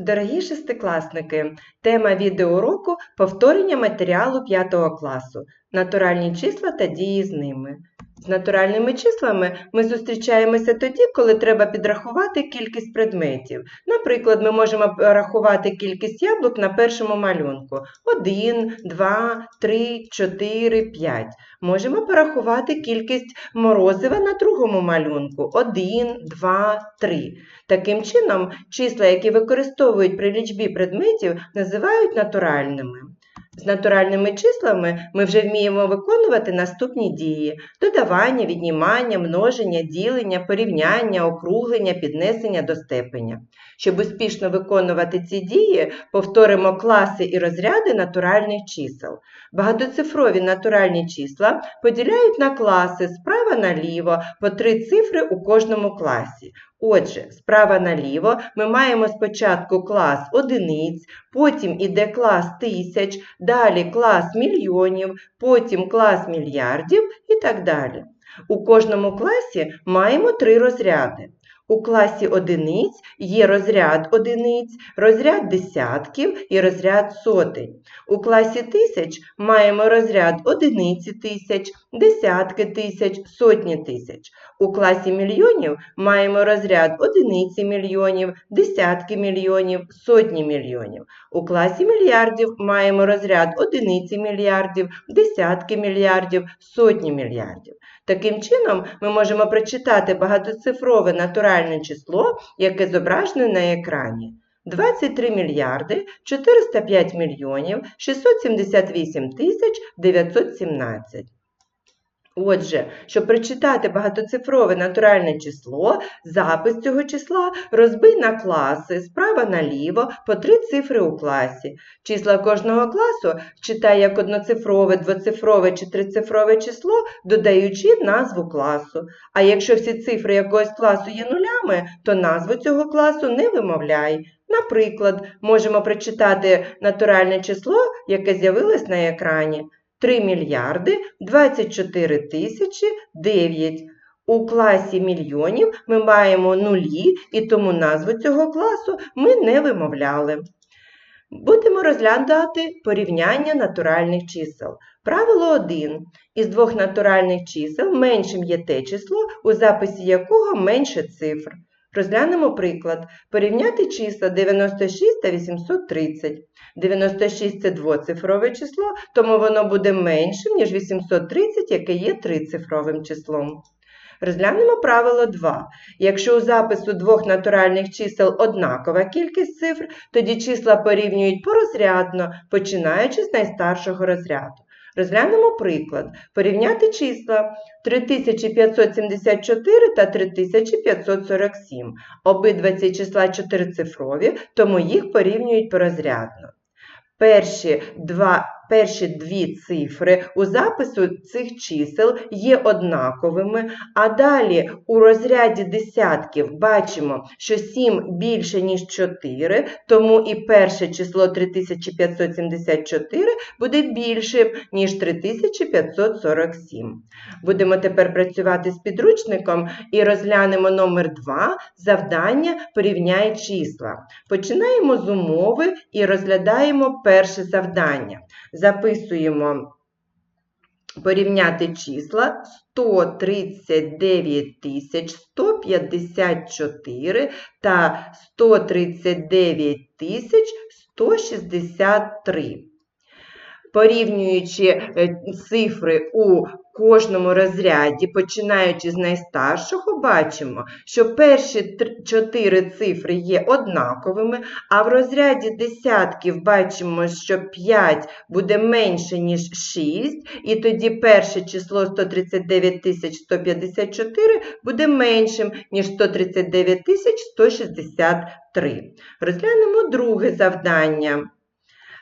Дорогі шестикласники, тема відеоуроку – повторення матеріалу 5 класу, натуральні числа та дії з ними. З натуральними числами ми зустрічаємося тоді, коли треба підрахувати кількість предметів. Наприклад, ми можемо рахувати кількість яблук на першому малюнку. 1, 2, 3, 4, 5. Можемо порахувати кількість морозива на другому малюнку. 1, 2, 3. Таким чином, числа, які використовують при лічбі предметів, називають натуральними. З натуральними числами ми вже вміємо виконувати наступні дії: додавання, віднімання, множення, ділення, порівняння, округлення, піднесення до степеня. Щоб успішно виконувати ці дії, повторимо класи і розряди натуральних чисел. Багатоцифрові натуральні числа поділяють на класи справа наліво по три цифри у кожному класі. Отже, справа наліво ми маємо спочатку клас одиниць, потім іде клас тисяч, далі клас мільйонів, потім клас мільярдів і так далі. У кожному класі маємо три розряди. У класі одиниць є розряд одиниць, розряд десятків і розряд сотень. У класі тисяч маємо розряд одиниці тисяч, десятки тисяч, сотні тисяч. У класі мільйонів маємо розряд одиниці мільйонів, десятки мільйонів, сотні мільйонів. У класі мільярдів маємо розряд одиниці мільярдів, десятки мільярдів, сотні мільярдів. Таким чином, ми можемо прочитати багатоцифрове натуральне число, яке зображене на екрані. 23 мільярди 405 мільйонів 678 тисяч 917. Отже, щоб прочитати багатоцифрове натуральне число, запис цього числа розбий на класи справа наліво по три цифри у класі. Числа кожного класу читай як одноцифрове, двоцифрове чи трицифрове число, додаючи назву класу. А якщо всі цифри якогось класу є нулями, то назву цього класу не вимовляй. Наприклад, можемо прочитати натуральне число, яке з'явилось на екрані. 3 мільярди 24 тисячі 9. У класі мільйонів ми маємо нулі, і тому назву цього класу ми не вимовляли. Будемо розглядати порівняння натуральних чисел. Правило 1. Із двох натуральних чисел меншим є те число, у записі якого менше цифр. Розглянемо приклад. Порівняти числа 96 та 830. 96 це двоцифрове число, тому воно буде меншим, ніж 830, яке є трицифровим числом. Розглянемо правило 2. Якщо у запису двох натуральних чисел однакова кількість цифр, тоді числа порівнюють порозрядно, починаючи з найстаршого розряду. Розглянемо приклад. Порівняти числа 3574 та 3547. Обидва ці числа чотирицифрові, тому їх порівнюють порозрядно. Перші два перші дві цифри у запису цих чисел є однаковими, а далі у розряді десятків бачимо, що 7 більше, ніж 4, тому і перше число 3574 буде більшим, ніж 3547. Будемо тепер працювати з підручником і розглянемо номер 2 завдання порівняй числа. Починаємо з умови і розглядаємо перше завдання записуємо порівняти числа 139 154 та 139 163. Порівнюючи е, цифри у кожному розряді, починаючи з найстаршого, бачимо, що перші чотири цифри є однаковими, а в розряді десятків бачимо, що 5 буде менше, ніж 6, і тоді перше число 139 154 буде меншим, ніж 139 163. Розглянемо друге завдання.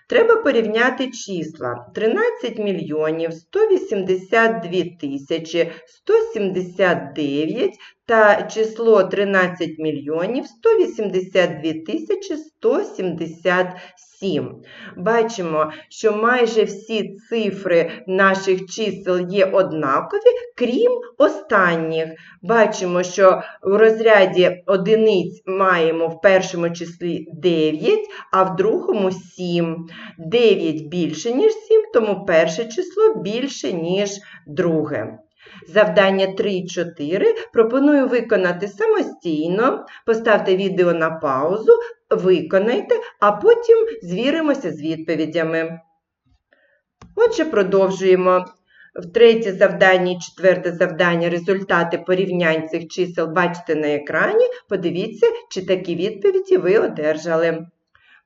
Треба порівняти числа. 13 мільйонів 182 тисячі 179 та число 13 мільйонів 182 тисячі 177. Бачимо, що майже всі цифри наших чисел є однакові, крім останніх. Бачимо, що в розряді одиниць маємо в першому числі 9, а в другому 7. 9 більше, ніж 7, тому перше число більше, ніж друге. Завдання 3 і 4 пропоную виконати самостійно. Поставте відео на паузу, виконайте, а потім звіримося з відповідями. Отже, продовжуємо. В третє завдання і четверте завдання результати порівнянь цих чисел бачите на екрані. Подивіться, чи такі відповіді ви одержали.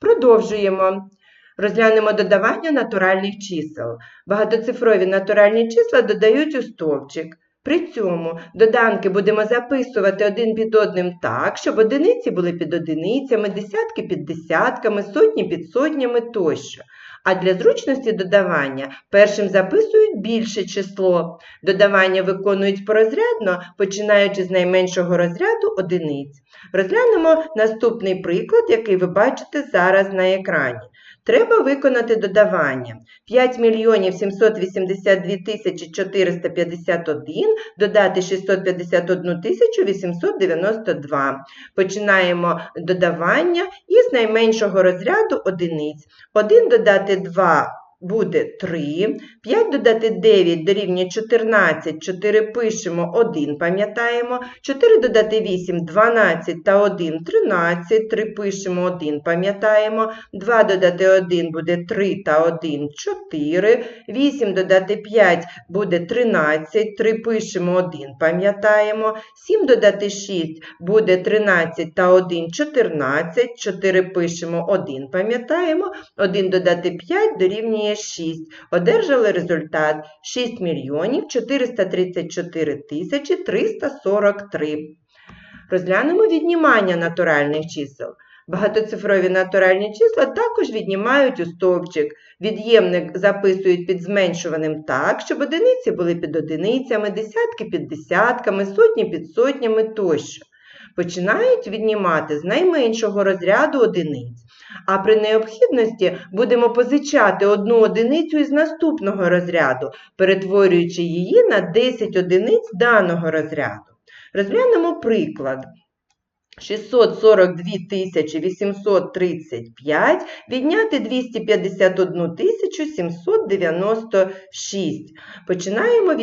Продовжуємо. Розглянемо додавання натуральних чисел. Багатоцифрові натуральні числа додають у стовпчик. При цьому доданки будемо записувати один під одним так, щоб одиниці були під одиницями, десятки під десятками, сотні під сотнями тощо. А для зручності додавання першим записують більше число. Додавання виконують порозрядно, починаючи з найменшого розряду одиниць. Розглянемо наступний приклад, який ви бачите зараз на екрані. Треба виконати додавання. 5 мільйонів 782 тисячі 451 додати 651 тисячу 892. Починаємо додавання із найменшого розряду одиниць. 1 додати 2 буде 3. 5 додати 9 дорівнює 14, 4 пишемо, 1 пам'ятаємо. 4 додати 8 12 та 1 13, 3 пишемо, 1 пам'ятаємо. 2 додати 1 буде 3 та 1 4. 8 додати 5 буде 13, 3 пишемо, 1 пам'ятаємо. 7 додати 6 буде 13 та 1 14, 4 пишемо, 1 пам'ятаємо. 1 додати 5 дорівнює 6. Одержали результат 6 мільйонів 434 тисячі 343. Розглянемо віднімання натуральних чисел. Багатоцифрові натуральні числа також віднімають у стовпчик. Від'ємник записують під зменшуваним так, щоб одиниці були під одиницями, десятки під десятками, сотні під сотнями тощо. Починають віднімати з найменшого розряду одиниць. А при необхідності будемо позичати одну одиницю із наступного розряду, перетворюючи її на 10 одиниць даного розряду. Розглянемо приклад. 642 835 відняти 251 796. Починаємо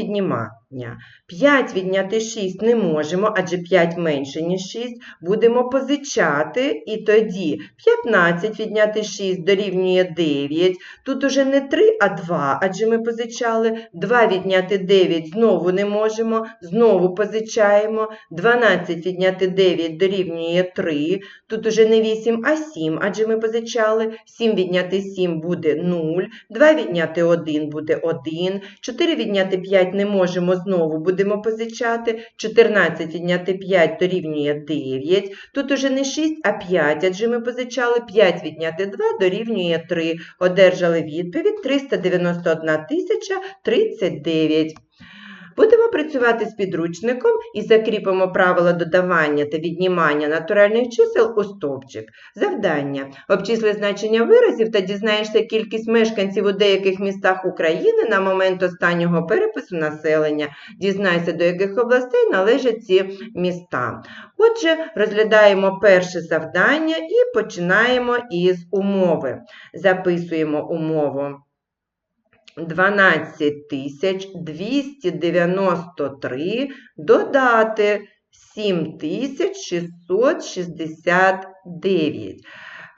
віднімання. 5 відняти 6 не можемо, адже 5 менше, ніж 6. Будемо позичати, і тоді 15 відняти 6 дорівнює 9. Тут уже не 3, а 2, адже ми позичали. 2 відняти 9 знову не можемо, знову позичаємо. 12 відняти 9 дорівнює 3. Тут уже не 8, а 7, адже ми позичали. 7 відняти 7 буде 0. 2 відняти 1 буде 1. 4 відняти 5 не можемо, знову будемо позичати. 14 відняти 5 дорівнює 9. Тут уже не 6, а 5, адже ми позичали 5 відняти 2 дорівнює 3. Одержали відповідь 391 тисяча 39. Будемо працювати з підручником і закріпимо правила додавання та віднімання натуральних чисел у стовпчик. Завдання. Обчисли значення виразів та дізнаєшся кількість мешканців у деяких містах України на момент останнього перепису населення. Дізнайся, до яких областей належать ці міста. Отже, розглядаємо перше завдання і починаємо із умови. Записуємо умову. 12 тисяч 293 додати 7669.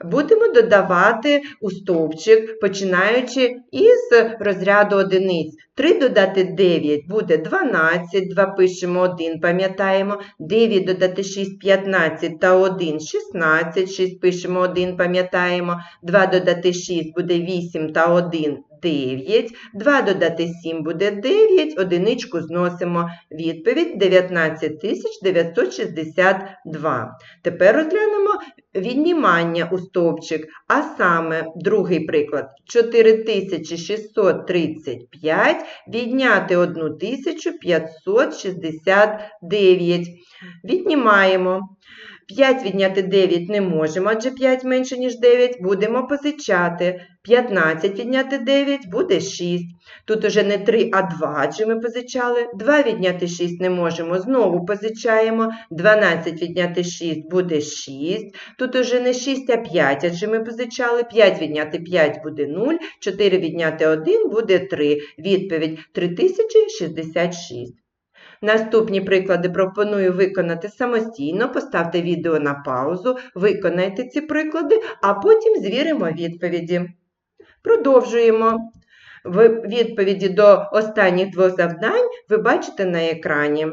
Будемо додавати у стовпчик, починаючи із розряду одиниць. 3 додати 9 буде 12, 2 пишемо 1, пам'ятаємо. 9 додати 6 15 та 1 16, 6 пишемо 1, пам'ятаємо. 2 додати 6 буде 8 та 1 9. 2 додати 7 буде 9, одиничку зносимо. Відповідь 19 962. Тепер розглянемо віднімання у стовпчик, а саме другий приклад 4635 відняти 1569. Віднімаємо. 5 відняти 9 не можемо, адже 5 менше, ніж 9, будемо позичати. 15 відняти 9 буде 6. Тут уже не 3, а 2, адже ми позичали. 2 відняти 6 не можемо, знову позичаємо. 12 відняти 6 буде 6. Тут уже не 6, а 5, адже ми позичали. 5 відняти 5 буде 0, 4 відняти 1 буде 3. Відповідь 3066. Наступні приклади пропоную виконати самостійно. Поставте відео на паузу, виконайте ці приклади, а потім звіримо відповіді. Продовжуємо. В відповіді до останніх двох завдань ви бачите на екрані.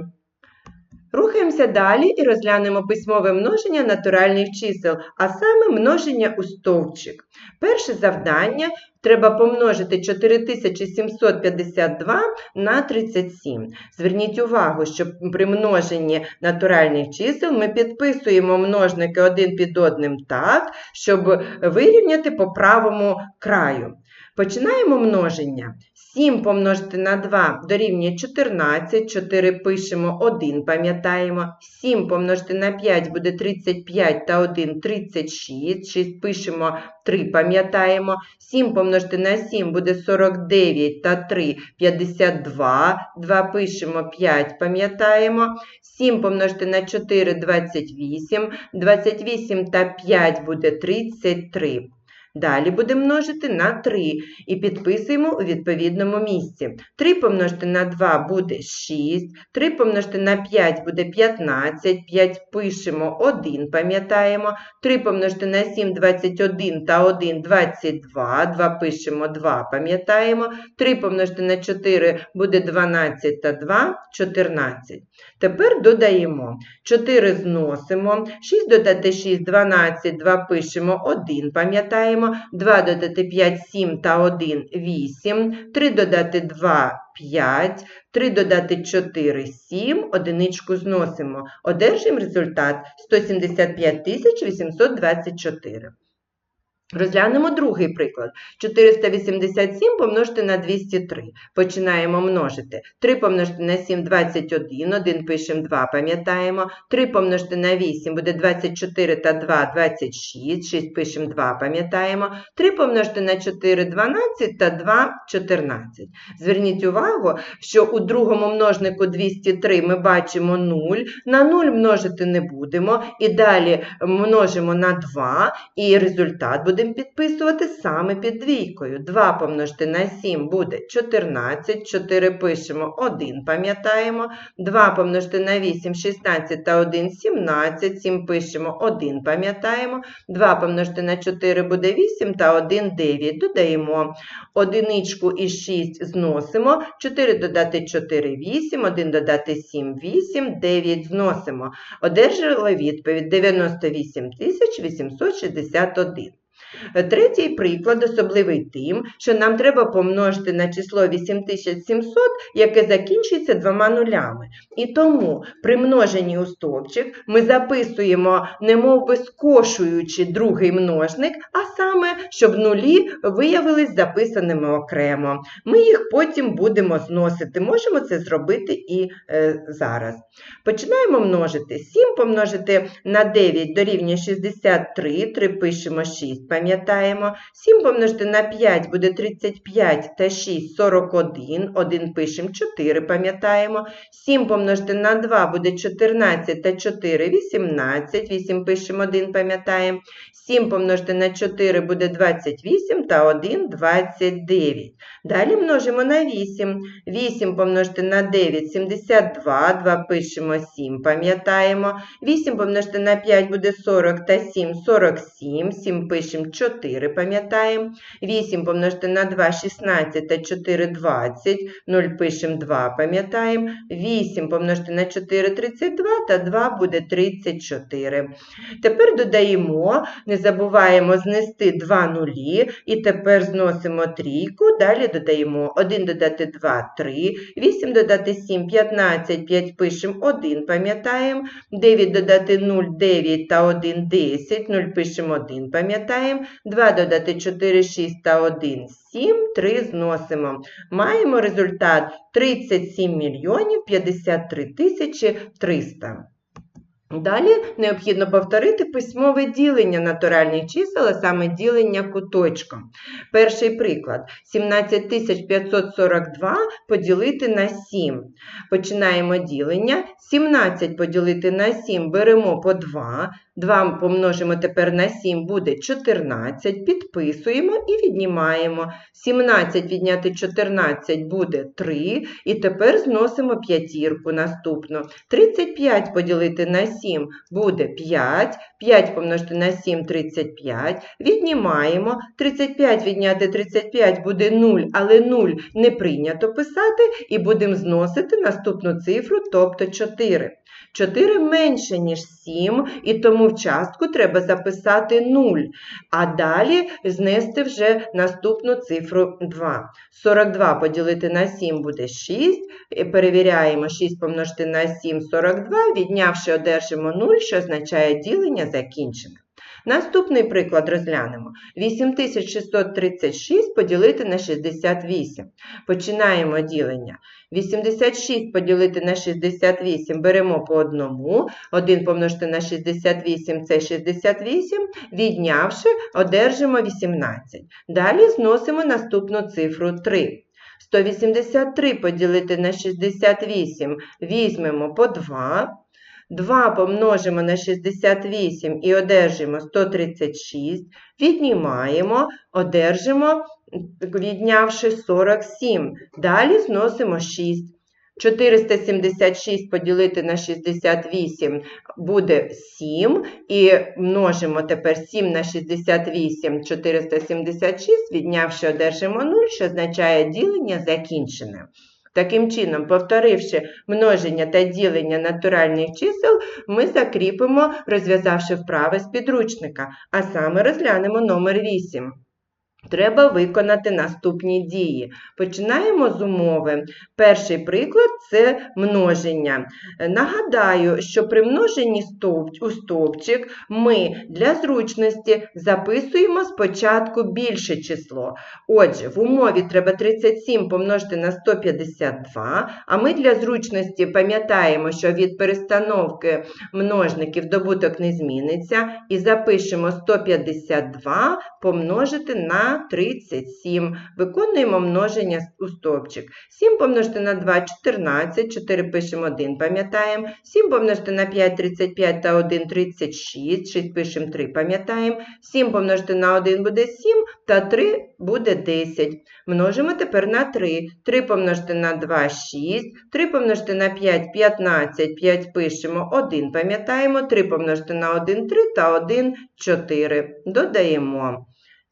Рухаємося далі і розглянемо письмове множення натуральних чисел, а саме множення у стовпчик. Перше завдання треба помножити 4752 на 37. Зверніть увагу, що при множенні натуральних чисел ми підписуємо множники один під одним так, щоб вирівняти по правому краю. Починаємо множення. 7 помножити на 2 дорівнює 14, 4 пишемо 1, пам'ятаємо. 7 помножити на 5 буде 35 та 1 36, 6 пишемо 3, пам'ятаємо. 7 помножити на 7 буде 49 та 3 52, 2 пишемо 5, пам'ятаємо. 7 помножити на 4 28, 28 та 5 буде 33. Далі будемо множити на 3 і підписуємо у відповідному місці. 3 помножити на 2 буде 6, 3 помножити на 5 буде 15, 5 пишемо 1, пам'ятаємо. 3 помножити на 7 21 та 1 22, 2 пишемо 2, пам'ятаємо. 3 помножити на 4 буде 12 та 2 14. Тепер додаємо. 4 зносимо, 6 додати 6 12, 2 пишемо 1, пам'ятаємо. 2 додати 5, 7 та 1 8, 3 додати 2 5, 3 додати 4 7, одиничку зносимо. Одержимо результат 175 824. Розглянемо другий приклад. 487 помножити на 203. Починаємо множити. 3 помножити на 7 – 21, 1 пишемо 2, пам'ятаємо. 3 помножити на 8 буде 24 та 2 – 26, 6 пишемо 2, пам'ятаємо. 3 помножити на 4 – 12 та 2 – 14. Зверніть увагу, що у другому множнику 203 ми бачимо 0, на 0 множити не будемо. І далі множимо на 2, і результат буде будемо підписувати саме під двійкою. 2 помножити на 7 буде 14, 4 пишемо 1, пам'ятаємо. 2 помножити на 8 16 та 1 17, 7 пишемо 1, пам'ятаємо. 2 помножити на 4 буде 8 та 1 9. Додаємо одиничку і 6 зносимо. 4 додати 4 8, 1 додати 7 8, 9 зносимо. Одержали відповідь 98 861. Третій приклад особливий тим, що нам треба помножити на число 8700, яке закінчується двома нулями. І тому при множенні у стовпчик ми записуємо, немов би скошуючи другий множник, а саме, щоб нулі виявились записаними окремо. Ми їх потім будемо зносити. Можемо це зробити і е, зараз. Починаємо множити. 7 помножити на 9 дорівнює 63, 3 пишемо 6 пам'ятаємо. 7 помножити на 5 буде 35 та 6 41. 1 пишемо 4, пам'ятаємо. 7 помножити на 2 буде 14 та 4 18. 8 пишемо 1, пам'ятаємо. 7 помножити на 4 буде 28 та 1 29. Далі множимо на 8. 8 помножити на 9 72, 2 пишемо 7, пам'ятаємо. 8 помножити на 5 буде 40 та 7 47, 7 пишемо 4, пам'ятаємо. 8 помножити на 2 16 та 4 20, 0 пишемо 2, пам'ятаємо. 8 помножити на 4 32 та 2 буде 34. Тепер додаємо, не забуваємо знести 2 нулі, і тепер зносимо трійку, далі додаємо 1 додати 2 3, 8 додати 7 15, 5 пишемо 1, пам'ятаємо. 9 додати 0 9 та 1 10, 0 пишемо 1, пам'ятаємо. 2 додати 4 6 та 1 7, 3 зносимо. Маємо результат 37 мільйонів 53 тисячі 300. Далі необхідно повторити письмове ділення натуральних чисел, а саме ділення куточком. Перший приклад. 17542 поділити на 7. Починаємо ділення. 17 поділити на 7 беремо по 2. 2 помножимо тепер на 7 буде 14. Підписуємо і віднімаємо. 17 відняти 14 буде 3. І тепер зносимо п'ятірку наступну. 35 поділити на 7 буде 5. 5 помножити на 7 35. Віднімаємо. 35 відняти 35 буде 0, але 0 не прийнято писати, і будемо зносити наступну цифру, тобто 4. 4 менше, ніж 7, і тому в частку треба записати 0, а далі знести вже наступну цифру 2. 42 поділити на 7 буде 6. Перевіряємо 6 помножити на 7 42, віднявши одержимо 0, що означає ділення закінчене. Наступний приклад розглянемо. 8636 поділити на 68. Починаємо ділення. 86 поділити на 68 беремо по одному. 1 помножити на 68 це 68. Віднявши, одержимо 18. Далі зносимо наступну цифру 3. 183 поділити на 68 візьмемо по 2. 2 помножимо на 68 і одержимо 136. Віднімаємо, одержимо, віднявши 47. Далі зносимо 6. 476 поділити на 68 буде 7. І множимо тепер 7 на 68, 476, віднявши одержимо 0, що означає ділення закінчене. Таким чином, повторивши множення та ділення натуральних чисел, ми закріпимо, розв'язавши вправи з підручника, а саме розглянемо номер 8. Треба виконати наступні дії. Починаємо з умови. Перший приклад це множення. Нагадаю, що при множенні у стовпчик ми для зручності записуємо спочатку більше число. Отже, в умові треба 37 помножити на 152, а ми для зручності пам'ятаємо, що від перестановки множників добуток не зміниться, і запишемо 152 помножити на 37. Виконуємо множення у стовпчик. 7 помножити на 2 14, 4 пишемо 1, пам'ятаємо. 7 помножити на 5 35 та 1 36, 6 пишемо 3, пам'ятаємо. 7 помножити на 1 буде 7 та 3 буде 10. Множимо тепер на 3. 3 помножити на 2 6, 3 помножити на 5 15, 5 пишемо 1, пам'ятаємо. 3 помножити на 1 3 та 1 4. Додаємо.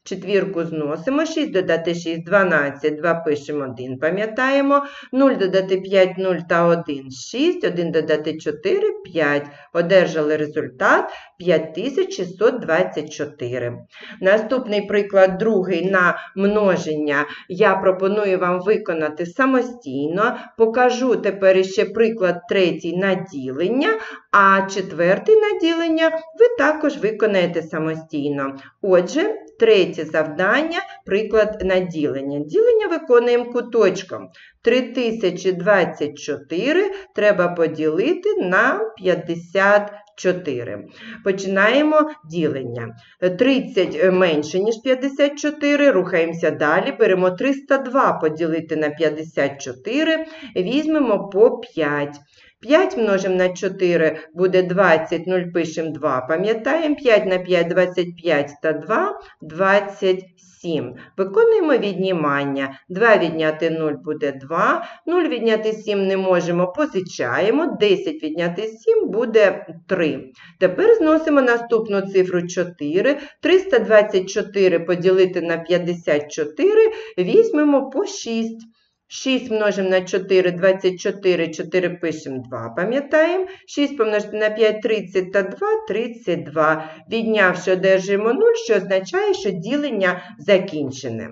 Четвірку зносимо, 6 додати 6, 12, 2 пишемо 1, пам'ятаємо. 0 додати 5, 0 та 1, 6, 1 додати 4, 5. Одержали результат 5624. Наступний приклад, другий на множення, я пропоную вам виконати самостійно. Покажу тепер ще приклад третій на ділення, а четвертий на ділення ви також виконаєте самостійно. Отже, Третє завдання приклад на ділення. Ділення виконуємо куточком. 3024 треба поділити на 54. Починаємо ділення. 30 менше, ніж 54, рухаємося далі. Беремо 302 поділити на 54, візьмемо по 5. 5 множимо на 4 буде 20, 0 пишемо 2, пам'ятаємо, 5 на 5 – 25 та 2 – 27. Виконуємо віднімання. 2 відняти 0 буде 2, 0 відняти 7 не можемо, позичаємо, 10 відняти 7 буде 3. Тепер зносимо наступну цифру 4, 324 поділити на 54, візьмемо по 6. 6 множимо на 4, 24, 4 пишемо 2, пам'ятаємо. 6 помножити на 5, 30 та 2, 32. Віднявши, одержуємо 0, що означає, що ділення закінчене.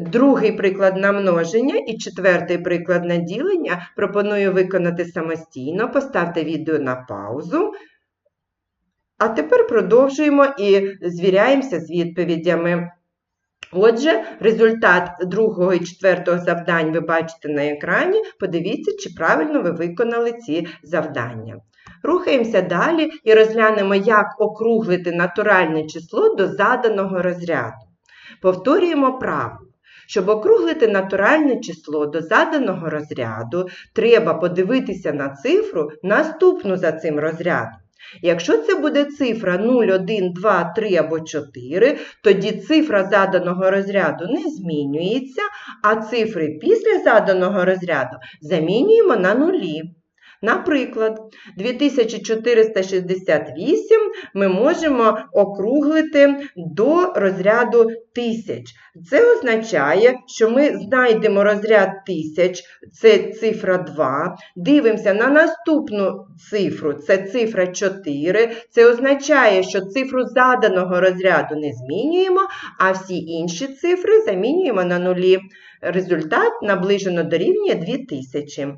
Другий приклад на множення і четвертий приклад на ділення пропоную виконати самостійно. Поставте відео на паузу. А тепер продовжуємо і звіряємося з відповідями. Отже, результат другого і четвертого завдань ви бачите на екрані. Подивіться, чи правильно ви виконали ці завдання. Рухаємося далі і розглянемо, як округлити натуральне число до заданого розряду. Повторюємо правило. Щоб округлити натуральне число до заданого розряду, треба подивитися на цифру, наступну за цим розрядом. Якщо це буде цифра 0, 1, 2, 3 або 4, тоді цифра заданого розряду не змінюється, а цифри після заданого розряду замінюємо на нулі. Наприклад, 2468 ми можемо округлити до розряду 1000. Це означає, що ми знайдемо розряд 1000, це цифра 2, дивимося на наступну цифру, це цифра 4. Це означає, що цифру заданого розряду не змінюємо, а всі інші цифри замінюємо на нулі. Результат наближено дорівнює 2000.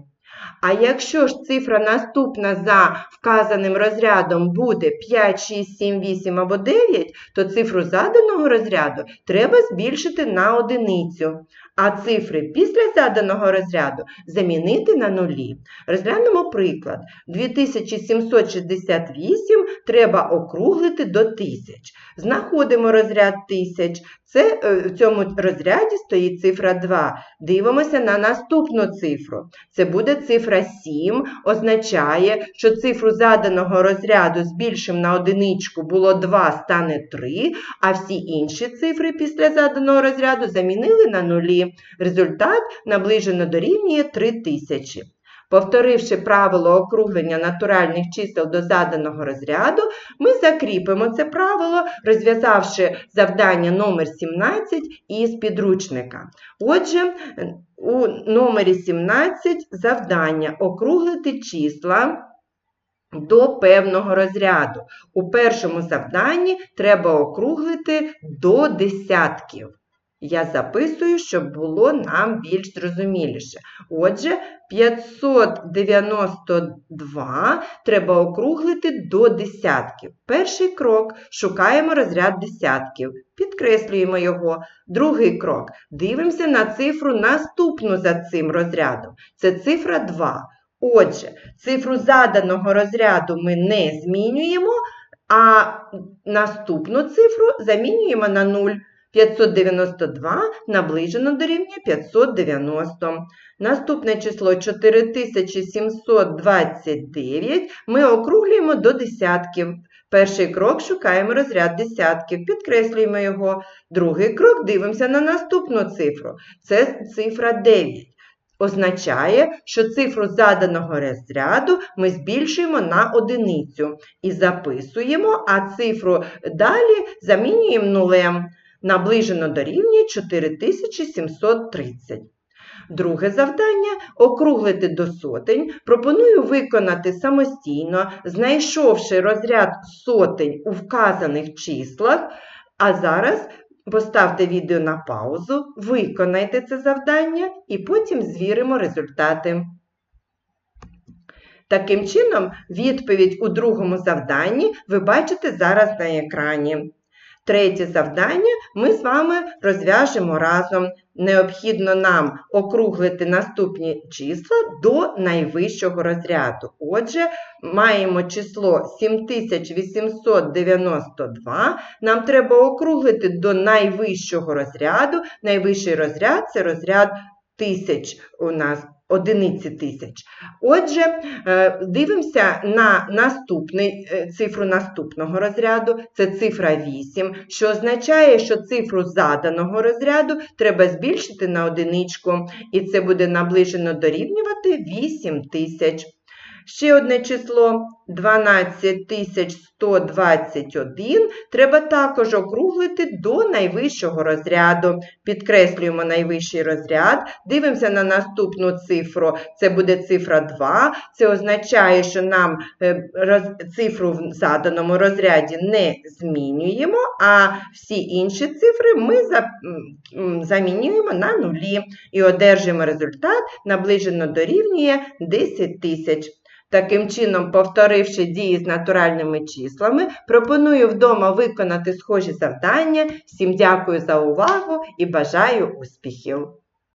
А якщо ж цифра наступна за вказаним розрядом буде 5, 6, 7, 8 або 9, то цифру заданого розряду треба збільшити на одиницю, а цифри після заданого розряду замінити на нулі. Розглянемо приклад. 2768 треба округлити до 1000. Знаходимо розряд 1000. Це, е, В цьому розряді стоїть цифра 2. Дивимося на наступну цифру. Це буде цифра 7, означає, що цифру заданого розряду з більшим на одиничку було 2, стане 3, а всі інші цифри після заданого розряду замінили на нулі. Результат наближено дорівнює 3000. Повторивши правило округлення натуральних чисел до заданого розряду, ми закріпимо це правило, розв'язавши завдання номер 17 із підручника. Отже, у номері 17 завдання округлити числа до певного розряду. У першому завданні треба округлити до десятків. Я записую, щоб було нам більш зрозуміліше. Отже, 592 треба округлити до десятків. Перший крок шукаємо розряд десятків, підкреслюємо його. Другий крок дивимося на цифру наступну за цим розрядом. Це цифра 2. Отже, цифру заданого розряду ми не змінюємо, а наступну цифру замінюємо на 0. 592 наближено дорівнює 590. Наступне число 4729 ми округлюємо до десятків. Перший крок шукаємо розряд десятків, підкреслюємо його. Другий крок дивимося на наступну цифру. Це цифра 9. Означає, що цифру заданого розряду ми збільшуємо на одиницю і записуємо, а цифру далі замінюємо нулем наближено дорівнює 4730. Друге завдання округлити до сотень. Пропоную виконати самостійно, знайшовши розряд сотень у вказаних числах. А зараз поставте відео на паузу, виконайте це завдання і потім звіримо результати. Таким чином, відповідь у другому завданні ви бачите зараз на екрані. Третє завдання ми з вами розв'яжемо разом. Необхідно нам округлити наступні числа до найвищого розряду. Отже, маємо число 7892. Нам треба округлити до найвищого розряду. Найвищий розряд це розряд тисяч у нас одиниці тисяч. Отже, е, дивимося на наступний, е, цифру наступного розряду, це цифра 8, що означає, що цифру заданого розряду треба збільшити на одиничку, і це буде наближено дорівнювати 8 тисяч. Ще одне число 12121 треба також округлити до найвищого розряду. Підкреслюємо найвищий розряд, дивимося на наступну цифру, це буде цифра 2. Це означає, що нам е, цифру в заданому розряді не змінюємо, а всі інші цифри ми замінюємо на нулі і одержуємо результат, наближено дорівнює 10 тисяч. Таким чином, повторивши дії з натуральними числами, пропоную вдома виконати схожі завдання. Всім дякую за увагу і бажаю успіхів!